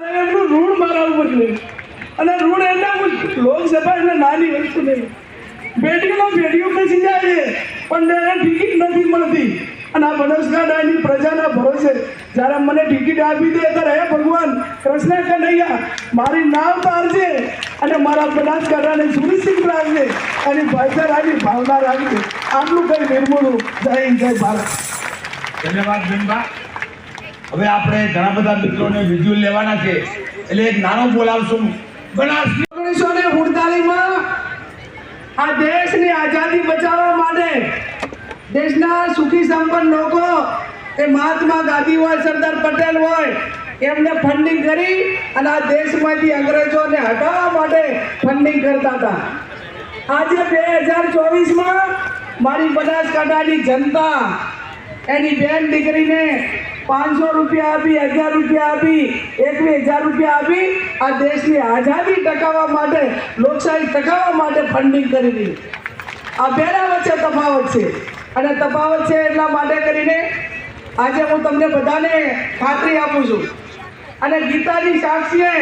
ઋણ મારા ઉપર અને ઋણ એટલે લોકસભા એટલે નાની વસ્તુ નહીં. બેટીનો બેટીઓ પછી જાય છે, પણ એને ટિકિટ નથી મળતી. અને આ બનાસકાંઠાની પ્રજાના ભરોસે જ્યારે મને ટિકિટ આપી દે ત્યારે હે ભગવાન, કૃષ્ણ કનૈયા, મારી નામ તારજે અને મારા બનાસકાંઠાને સુનિશ્ચિત રાખજે અને ભાઈચારાની ભાવના રાખજે આટલું કંઈ નિર્મૂળું. જય જય ભારત. ધન્યવાદ બિનબા. હવે આપણે ઘણા બધા મિત્રોને વિઝ્યુઅલ લેવાના છે. એટલે એક નાનો બોલાવશું. બનાસ ઓગણીસો ને ઉડતાલીસમાં આ દેશની આઝાદી બચાવવા માટે દેશના સુખી સંપન્ન લોકો, એ મહાત્મા ગાંધી હોય, સરદાર પટેલ હોય, એમને ફંડિંગ કરી અને આ દેશમાંથી અંગ્રેજોને હટાવવા માટે ફંડિંગ કરતા હતા. આજે બે હજાર ચોવીસમાં મારી બનાસકાંઠાની જનતા એની બેન દીકરીને પાંચસો રૂપિયા આપી હજાર રૂપિયા આપી, એકવીસ હજાર રૂપિયા આપી, આ દેશની આઝાદી ટકાવવા માટે, લોકશાહી ટકાવવા માટે ફંડિંગ કરી દીધી. આ બેના વચ્ચે તફાવત છે. અને તફાવત છે એટલા માટે કરીને આજે હું તમને બધાને ખાતરી આપું છું. અને ગીતાની સાક્ષીએ,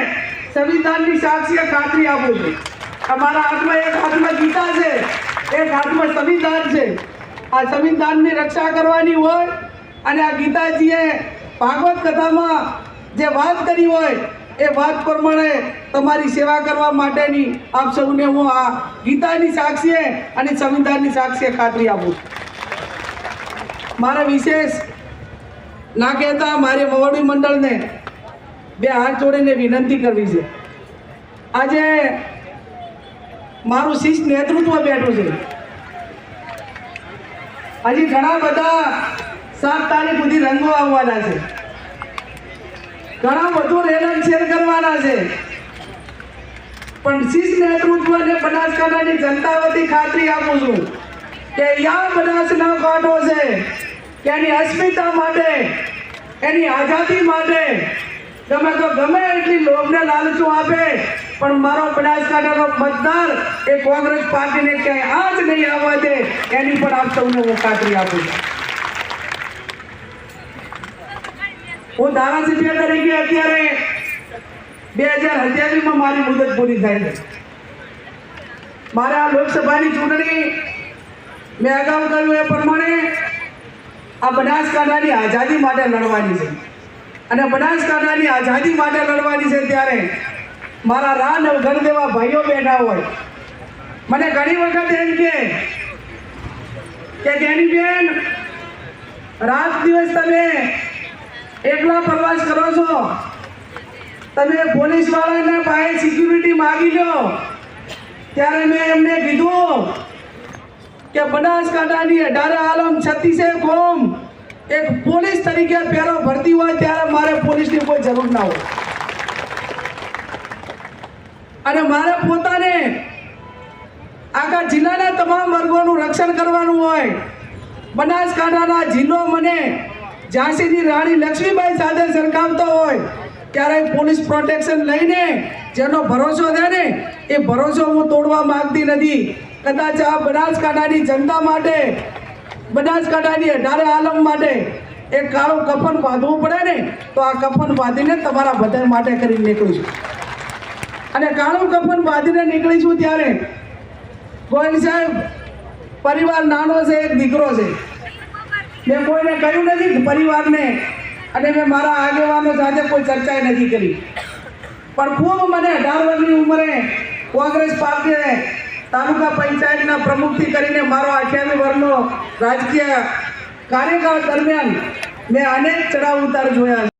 સંવિધાનની સાક્ષીએ ખાતરી આપું છું. અમારા હાથમાં એક હાથમાં ગીતા છે, એક હાથમાં સંવિધાન છે. આ સંવિધાનની રક્ષા કરવાની હોય અને આ ગીતાજીએ ભાગવત કથામાં જે વાત કરી હોય, એ વાત પ્રમાણે તમારી સેવા કરવા માટેની આપ સૌને હું આ ગીતાની સાક્ષીએ અને સંવિધાનની સાક્ષીએ ખાતરી આપું મારા વિશેષ ના કહેતા મારે મવડી મંડળને બે હાથ જોડીને વિનંતી કરવી છે. આજે મારું શિષ નેતૃત્વ બેઠું છે. હજી ઘણા બધા સાત તારીખ સુધી રંગો આવવાના છે. ઘણા વધુ રેલન શેર કરવાના છે. પણ શિસ્ત નેતૃત્વ અને બનાસકાંઠાની જનતા વતી ખાતરી આપું છું કે યા બનાસના કાંઠો છે કે એની અસ્મિતા માટે, એની આઝાદી માટે તમે તો ગમે એટલી લોભને લાલચું આપે, પણ મારો બનાસકાંઠાનો મતદાર એ કોંગ્રેસ પાર્ટીને ક્યાંય આજ નહીં આવવા દે, એની પણ આપ સૌને હું ખાતરી આપું છું. હું ધારાસભ્ય તરીકે અત્યારે બે હજાર સત્યાવીસમાં મારી મુદત પૂરી થાય છે. મારા લોકસભાની ચૂંટણી મેં અગાઉ કહ્યું એ પ્રમાણે આ બનાસકાંઠાની આઝાદી માટે લડવાની છે. અને બનાસકાંઠાની આઝાદી માટે લડવાની છે ત્યારે મારા રાન જેવા ભાઈઓ બેઠા હોય. મને ઘણી વખત એમ કે કે જેની બેન રાત દિવસ તમે એકલા પ્રવાસ કરો છો? તમે પોલીસ વાળાને પાસે સિક્યુરિટી માગી લો. ત્યારે મેં એમને કીધું કે બનાસકાંઠાની અઢારે આલમ છત્તીસે કોમ એક પોલીસ તરીકે પહેલો ભરતી હોય ત્યારે મારે પોલીસની કોઈ જરૂર ના હોય. અને મારે પોતાને આખા જિલ્લાના તમામ વર્ગોનું રક્ષણ કરવાનું હોય. બનાસકાંઠાના જિલ્લો મને ઝાંસીની રાણી લક્ષ્મીબાઈ સાથે સરખાવતો હોય ત્યારે પોલીસ પ્રોટેક્શન લઈને જેનો ભરોસો છે ને, એ ભરોસો હું તોડવા માંગતી નથી. કદાચ આ બનાસકાંઠાની જનતા માટે, બનાસકાંઠાની અઢારે આલમ માટે એક કાળું કફન બાંધવું પડે ને, તો આ કફન બાંધીને તમારા બધા માટે કરીને નીકળું છું. અને કાળું કફન બાંધીને નીકળીશું ત્યારે ગોયલ સાહેબ, પરિવાર નાનો છે, એક દીકરો છે. મેં કોઈને કહ્યું નથી પરિવારને અને મેં મારા આગેવાનો સાથે કોઈ ચર્ચા નથી કરી. પણ ખૂબ મને અઢાર વર્ષની ઉંમરે કોંગ્રેસ પાર્ટીએ તાલુકા પંચાયતના પ્રમુખથી કરીને મારો અઠ્યાવી વર્ષનો રાજકીય કાર્યકાળ દરમિયાન મેં અનેક ચડાવ ઉતાર જોયા